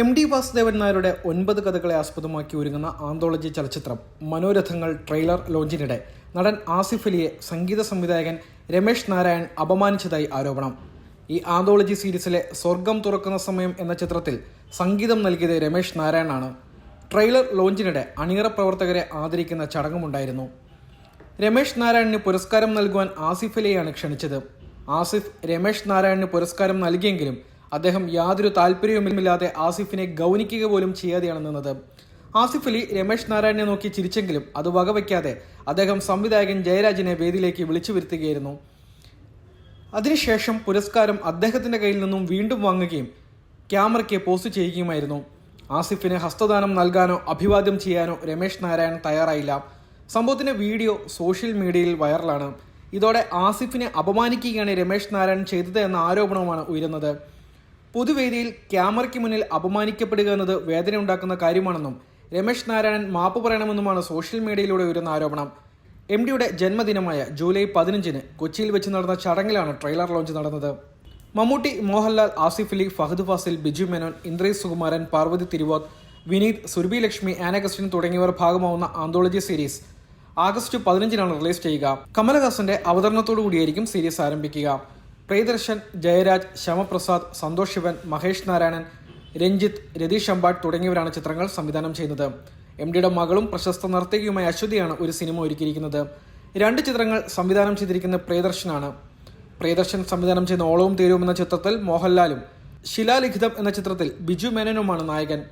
M D Vasudevan നായരുടെ ഒൻപത് കഥകളെ ആസ്പദമാക്കി ഒരുങ്ങുന്ന ആന്തോളജി ചലച്ചിത്രം മനോരഥങ്ങൾ ട്രെയിലർ ലോഞ്ചിനിടെ നടൻ ആസിഫ് അലിയെ സംഗീത സംവിധായകൻ രമേശ് നാരായൺ അപമാനിച്ചതായി ആരോപണം. ഈ ആന്തോളജി സീരീസിലെ സ്വർഗം തുറക്കുന്ന സമയം എന്ന ചിത്രത്തിൽ സംഗീതം നൽകിയത് രമേശ് നാരായണാണ്. ട്രെയിലർ ലോഞ്ചിനിടെ അണിയറ പ്രവർത്തകരെ ആദരിക്കുന്ന ചടങ്ങുമുണ്ടായിരുന്നു. രമേശ് നാരായണന് പുരസ്കാരം നൽകുവാൻ ആസിഫ് അലിയെയാണ് ക്ഷണിച്ചത്. ആസിഫ് രമേശ് നാരായണന് പുരസ്കാരം നൽകിയെങ്കിലും അദ്ദേഹം യാതൊരു താല്പര്യവുമില്ലാതെ ആസിഫിനെ ഗൗനിക്കുക പോലും ചെയ്യാതെയാണ് നിന്നത്. ആസിഫ് അലി രമേശ് നാരായണനെ നോക്കി ചിരിച്ചെങ്കിലും അത് വകവയ്ക്കാതെ അദ്ദേഹം സംവിധായകൻ ജയരാജിനെ വേദിയിലേക്ക് വിളിച്ചു വരുത്തുകയായിരുന്നു. അതിനുശേഷം പുരസ്കാരം അദ്ദേഹത്തിന്റെ കയ്യിൽ നിന്നും വീണ്ടും വാങ്ങുകയും ക്യാമറയ്ക്ക് പോസ്റ്റ് ചെയ്യുകയുമായിരുന്നു. ആസിഫിന് ഹസ്തദാനം നൽകാനോ അഭിവാദ്യം ചെയ്യാനോ രമേശ് നാരായൺ തയ്യാറായില്ല. സംഭവത്തിന്റെ വീഡിയോ സോഷ്യൽ മീഡിയയിൽ വൈറലാണ്. ഇതോടെ ആസിഫിനെ അപമാനിക്കുകയാണ് രമേശ് നാരായൺ ചെയ്തത് എന്ന ആരോപണവുമാണ് ഉയരുന്നത്. പൊതുവേദിയിൽ ക്യാമറയ്ക്ക് മുന്നിൽ അപമാനിക്കപ്പെടുക എന്നത് വേദന ഉണ്ടാക്കുന്ന കാര്യമാണെന്നും രമേശ് നാരായണൻ മാപ്പ് പറയണമെന്നുമാണ് സോഷ്യൽ മീഡിയയിലൂടെ ഉയരുന്ന ആരോപണം. എം ഡിയുടെ ജന്മദിനമായ ജൂലൈ പതിനഞ്ചിന് കൊച്ചിയിൽ വെച്ച് നടന്ന ചടങ്ങിലാണ് ട്രെയിലർ ലോഞ്ച് നടന്നത്. മമ്മൂട്ടി മോഹൻലാൽ ആസിഫ് അലി ഫഹദ് ഫാസിൽ ബിജു മേനോൻ ഇന്ദ്രേഷ് സുകുമാരൻ പാർവതി തിരുവോത്ത് വിനീത് സുർബി ലക്ഷ്മി ആനഗസ്റ്റിൻ തുടങ്ങിയവർ ഭാഗമാവുന്ന ആന്തോളജി സീരീസ് ആഗസ്റ്റ് പതിനഞ്ചിനാണ് റിലീസ് ചെയ്യുക. കമലഹാസന്റെ അവതരണത്തോടു കൂടിയായിരിക്കും സീരീസ് ആരംഭിക്കുക. പ്രിയദർശൻ ജയരാജ് ശ്യാമപ്രസാദ് സന്തോഷ് ശിവൻ മഹേഷ് നാരായണൻ രഞ്ജിത്ത് രതീഷ് അമ്പാട്ട് തുടങ്ങിയവരാണ് ചിത്രങ്ങൾ സംവിധാനം ചെയ്യുന്നത്. എം ഡിയുടെ മകളും പ്രശസ്ത നർത്തകിയുമായ അശ്വതിയാണ് ഒരു സിനിമ ഒരുക്കിയിരിക്കുന്നത്. രണ്ട് ചിത്രങ്ങൾ സംവിധാനം ചെയ്തിരിക്കുന്ന പ്രിയദർശനാണ്. പ്രിയദർശൻ സംവിധാനം ചെയ്യുന്ന ഓളവും തീരവും എന്ന ചിത്രത്തിൽ മോഹൻലാലും ശിലാലിഖിതം എന്ന ചിത്രത്തിൽ ബിജു മേനനുമാണ് നായകൻ.